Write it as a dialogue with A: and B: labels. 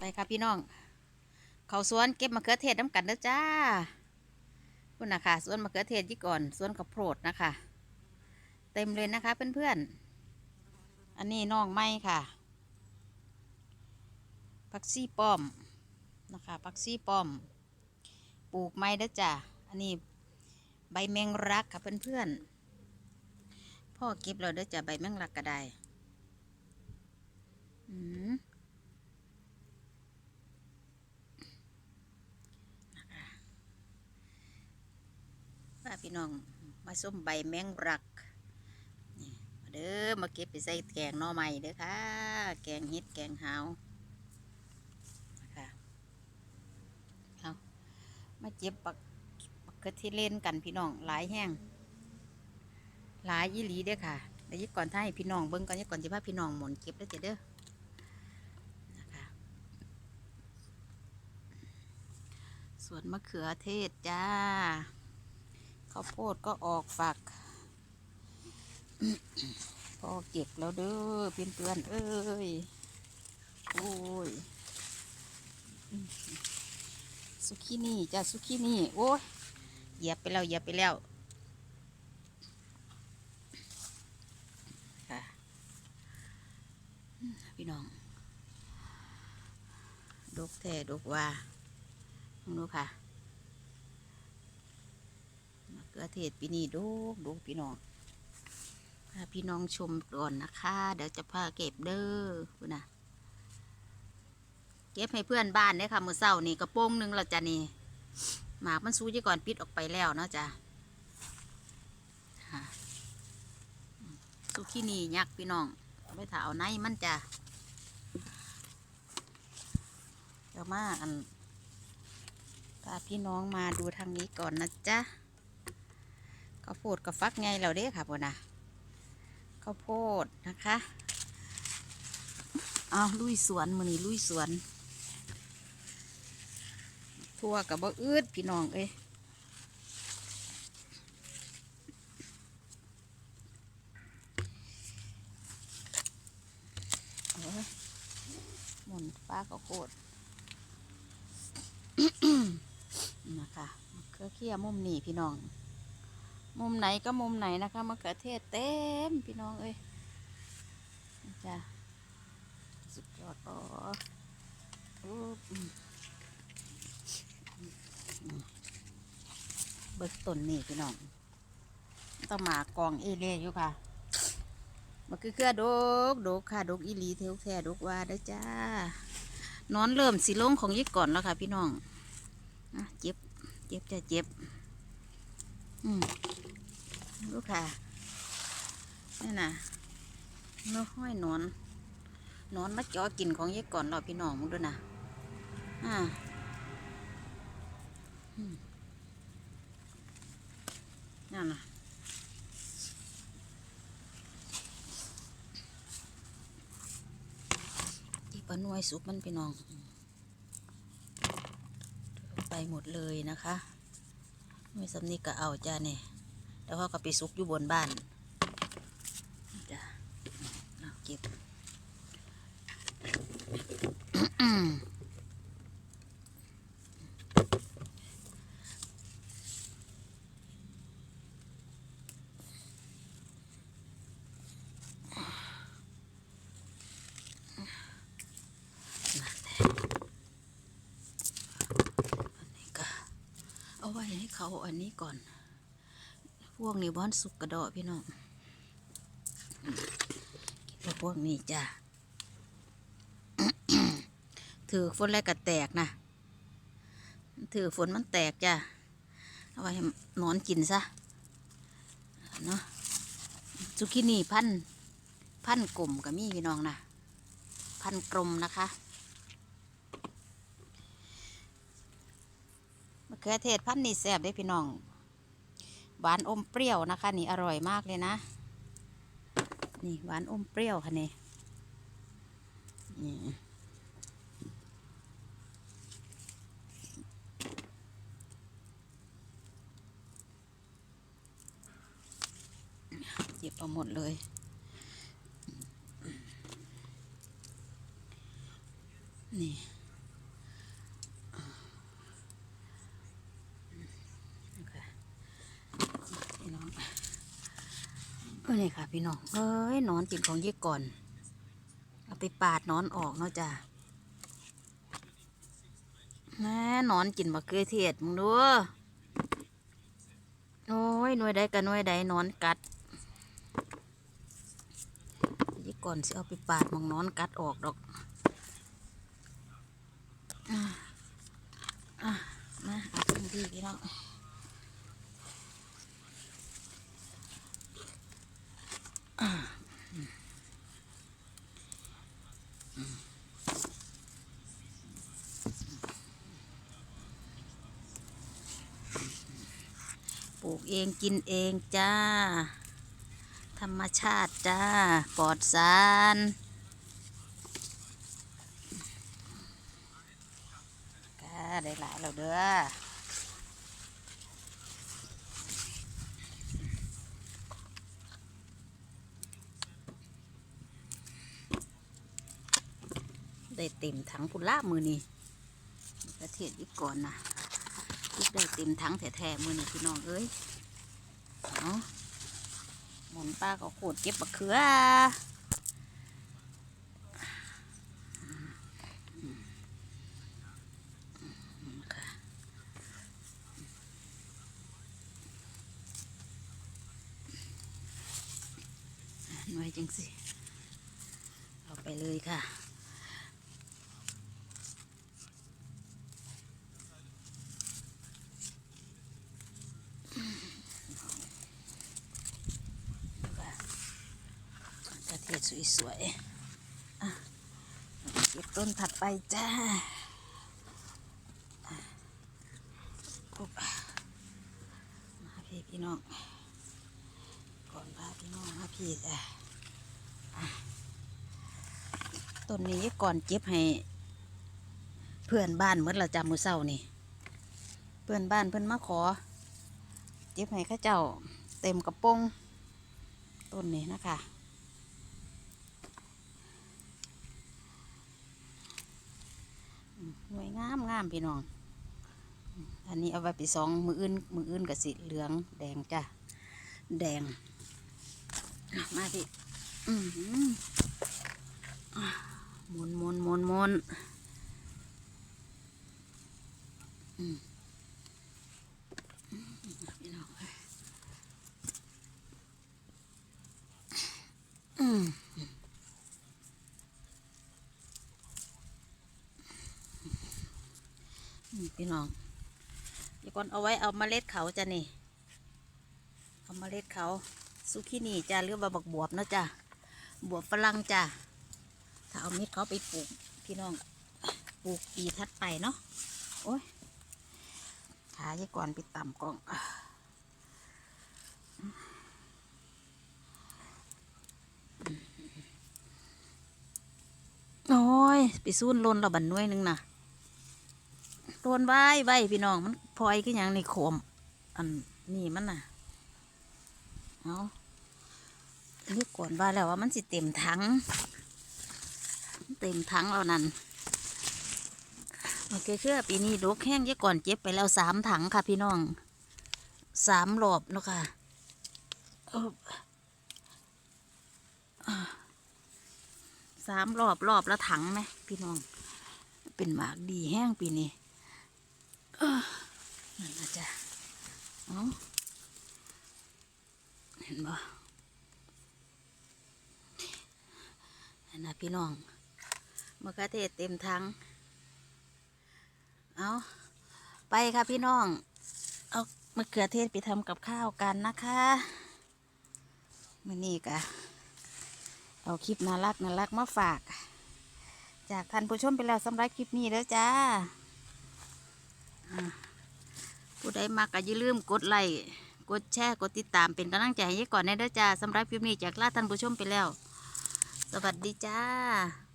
A: ไปค่ะพี่น้อง เขาสวนเก็บมะเขือเทศน้ำกันเด้อจ้าคุณนะคะสวนมะเขือเทศยี่ก่อนสวนข้าวโพดนะคะ เต็มเลยนะคะเพื่อนๆ อันนี้น้องไม้ค่ะพักซี่ป้อมนะคะพักซี่ป้อม ปลูกไม้เด้อจ้าอันนี้ใบแมงรักค่ะเพื่อนๆพ่อเก็บเราเด้อจ้าใบแมงรักก็ได้อืม พี่น้อง มาส้มใบแมงรักนี่มาเด้อมาเก็บไปใส่แกงหน่อใหม่เด้อค่ะ แกงเฮ็ดแกงหาวนะคะเอามาเจ็บปักปักกระที่เล่นกันพี่น้องหลายแห้งหลายยี่หลีเด้อค่ะเดี๋ยวยี่ก่อนถ้าให้พี่น้องเบิ้งก่อนยี่ก่อนจะพาพี่น้องหมุนเก็บแล้วจะเด้อนะคะสวนมะเขือเทศจ้า ข้าวโพดก็ออกฝัก พอเก็บแล้วเด้อเพื่อนๆเอ้ยโอ้ยสุกี้นี่จ้าสุกี้นี่โอ้ยเหยียบไปแล้วเหยียบไปแล้วค่ะพี่น้อง ดกแท้ดกว่าดูค่ะ มะเขือเทศปีนี้ดูดูพี่น้องพาพี่น้องชมก่อนนะคะ เดี๋ยวจะพาเก็บเด้อคุณนะเก็บให้เพื่อนบ้านเด้ค่ะมือเศร้านี่กระโปรงหนึงเราจะนี่หมากมันซูยี่ก่อนปิดออกไปแล้วเนาะจ้ะค่ะสุกี้นี่ยักพี่น้องเอาไปถาเอาในมันจ้ะเดี๋ยวมาอันพาพี่น้องมาดูทางนี้ก่อนนะจ๊ะ ข้าวโพดกับฟักไงเราเด้ค่ะพวกนะข้าวโพดนะคะเอาลุยสวนมือนี้ลุยสวน ทั่วกับบ่อืดพี่น้องเอ้ยหมุนฟ้าข้าวโพดนะคะเครือเคี่ยมุมนี่พี่น้อง มุมไหนก็มุมไหนนะคะมะเขือเทศเต็มพี่น้องเอ้ยจ้ะสุดยอดปออุ๊บอืมอืมเบิกต้นนี่พี่น้องต้องมากองเอเล่อยู่ค่ะมันคือเครือดกดกค่ะดกอีลีเทวแท้ดกว่าเด้จ้านอนเริ่มสีลงของยี่ก่อนแล้วค่ะ พี่น้องอเจ็บ เจ็บจะเจ็บ อืม ลูกค่ะนี่นะน้อห้อยนอนนอนมาจาะกินของยายก่อนเราพี่น้องมึงด้วยนะอ่านั่นนะที่ปลาหน่วยสุกมันพี่น้อง ไปหมดเลยนะคะ ไม่สำนีก็เอาจ้าเนี่ย แล้วเขาก็ไปซุกอยู่บนบ้านจ้ะเอาเก็บเอาไว้ให้เขาอันนี้ก่อน พวกนี้บ้อนสุกกระดอพี่น้องพวกนี้จ้ะถือฝนแรกก็แตกนะถือฝนมันแตกจ้ะเอาไว้นอนกินซะเนาะซุกินี่พันธ์พันธ์กลมกับมีพี่น้องนะพันธ์กลมนะคะมะเขือเทศพันธ์นี่แซ่บได้พี่น้อง หวานอมเปรี้ยวนะคะ นี่อร่อยมากเลยนะ นี่หวานอมเปรี้ยวค่ะนี่นี่หยิบเอาหมดเลยนี่ เออ นี่ค่ะ พี่น้องเอ้ยนอนกินของยี่ก่อน เอาไปปาดนอนออกเนาะจ้ะแหน่นอนกินมะเขือเทศมึงดูโอ้ยหน่วยใดกับหน่วยใดนอนกัดยี่ก่อนสิเอาไปปาดมองนอนกัดออกดอกอะอะมาเอาขึ้นดีพี่น้อง ปลูกเองกินเองจ้า ธรรมชาติจ้า ปลอดสารก้าได้หลายแล้วเด้อ ได้เต็มถังพุนละมือนี่ประเทศอีกก่อนนะอีกได้เต็มถังแท้ๆมือนี่พี่น้องเอ้ยเอาหมุนป้าก็โคตรเก็บบักเขือค่ะหน่วยจังสิ เอาไปเลยค่ะ กระเทียม สวยๆเก็บต้นถัดไปจ้าปุ๊บมาพี่พี่น้อง ก่อนพาพี่น้องมาพี่จ้ะต้นนี้ก่อนเก็บให้เพื่อนบ้านเมื่อละจำมือเศร้านี่ เพื่อนบ้านเพื่อนมาขอเก็บให้ข้าเจ้าเต็มกระโปรงต้นนี้นะคะ หน่ วยงามงามพี่น้อง อันนี้เอาไว้ไปสองมืออื่นมืออื่นกับสีเหลืองแดงจ้ะ แดง มาพี่หมุนหมุนหมุนหมุนพี่น้องอืม นี่ พี่น้องเดี๋ยวก่อนเอาไว้เอาเมล็ดเขาจ้ะนี่ เอาเมล็ดเขาซุกินี่จ้ะหรือว่าบักบวบนะจ้ะบวบฝรั่งจ้ะถ้าเอาเม็ดเขาไปปลูกพี่น้องปลูกปีทัดไปเนาะโอ้ยหายี่ก่อนไปต่ำกล้องโอ้ยไปซูนลนเราบันน้วยหนึงนะโดนไว้ไว้พี่น้องมันพลอยก็ยังในโคมอันนี่มันน่ะเอาเรียกก่อนว่าแล้วว่ามันสิเต็มถังเต็มถังแล้วนั่นโอเคเชื่อปีนี้ดกแห้งเยอะก่อนเจ็บไปแล้วสามถังค่ะพี่น้องสามรอบเนาะค่ะสามรอบรอบละถังไหมพี่น้อง เป็นหมากดีแห้งปีนี้ เอ้อนั่นนะจ๊ะเอาเห็นบ่นั่นนะพี่น้องมะเขือเทศเต็มทั้งเอาไปค่ะพี่น้อง เอามะเขือเทศไปทำกับข้าวกันนะคะมื่อนี้กะเอาคลิปน่ารักน่ารักมาฝาก จากท่านผู้ชมไปแล้วสำหรับคลิปนี้แล้วจ้า ผู้ใดมากก็อย่าลืมกดไลค์กดแชร์กดติดตามเป็นกำลังใจให้ก่อนในเด้อจ้าสำหรับคลิปนี้จากลาท่านผู้ชมไปแล้ว สวัสดีจ้า